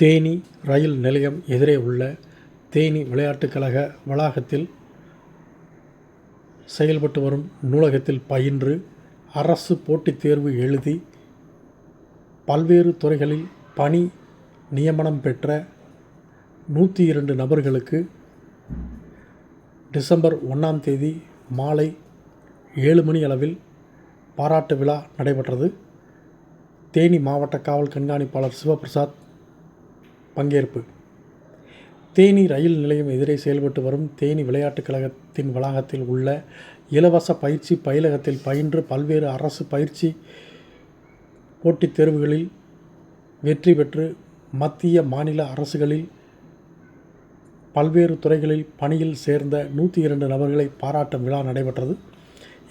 தேனி ரயில் நிலையம் எதிரே உள்ள தேனி விளையாட்டுக் கழக வளாகத்தில் செயல்பட்டு வரும் நூலகத்தில் பயின்று அரசு போட்டித் தேர்வு எழுதி பல்வேறு துறைகளில் பணி நியமனம் பெற்ற நூற்றி இரண்டு நபர்களுக்கு டிசம்பர் ஒன்றாம் தேதி மாலை ஏழு மணி அளவில் பாராட்டு விழா நடைபெற்றது. தேனி மாவட்ட காவல் கண்காணிப்பாளர் சிவபிரசாத் பங்கேற்பு. தேனி ரயில் நிலையம் எதிரே செயல்பட்டு வரும் தேனி விளையாட்டுக் கழகத்தின் வளாகத்தில் உள்ள இலவச பயிற்சி பயிலகத்தில் பயின்று பல்வேறு அரசு பயிற்சி போட்டித் தேர்வுகளில் வெற்றி பெற்று மத்திய மாநில அரசுகளில் பல்வேறு துறைகளில் பணியில் சேர்ந்த நூற்றி இரண்டு நபர்களை பாராட்டும் விழா நடைபெற்றது.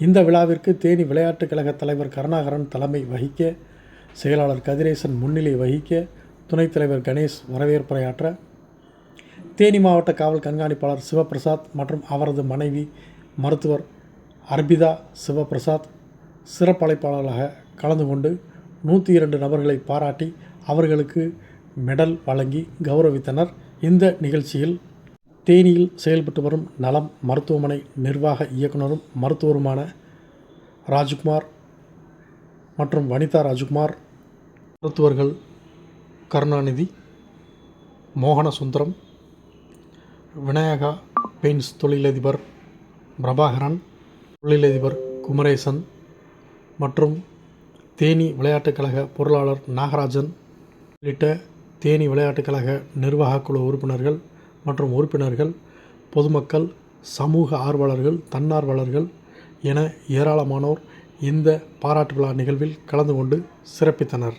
இந்த விழாவிற்கு தேனி விளையாட்டுக் கழக தலைவர் கருணாகரன் தலைமை வகிக்க செயலாளர் கதிரேசன் முன்னிலை வகிக்க துணைத் தலைவர் கணேஷ் வரவேற்புரையாற்ற தேனி மாவட்ட காவல் கண்காணிப்பாளர் சிவபிரசாத் மற்றும் அவரது மனைவி மருத்துவர் அர்பிதா சிவபிரசாத் சிறப்பழைப்பாளர்களாக கலந்து கொண்டு நூற்றி இரண்டு நபர்களை பாராட்டி அவர்களுக்கு மெடல் வழங்கி கௌரவித்தனர். இந்த நிகழ்ச்சியில் தேனியில் செயல்பட்டு வரும் நலம் மருத்துவமனை நிர்வாக இயக்குனரும் மருத்துவருமான ராஜ்குமார் மற்றும் வனிதா ராஜ்குமார் மருத்துவர்கள் கருணாநிதி மோகனசுந்தரம் விநாயகா பெயின்ஸ் தொழிலதிபர் பிரபாகரன் தொழிலதிபர் குமரேசன் மற்றும் தேனி விளையாட்டுக் கழக பொருளாளர் நாகராஜன் உள்ளிட்ட தேனி விளையாட்டுக் கழக நிர்வாகக் குழு உறுப்பினர்கள் மற்றும் உறுப்பினர்கள் பொதுமக்கள் சமூக ஆர்வலர்கள் தன்னார்வலர்கள் என ஏராளமானோர் இந்த பாராட்டு விழா நிகழ்வில் கலந்து கொண்டு சிறப்பித்தனர்.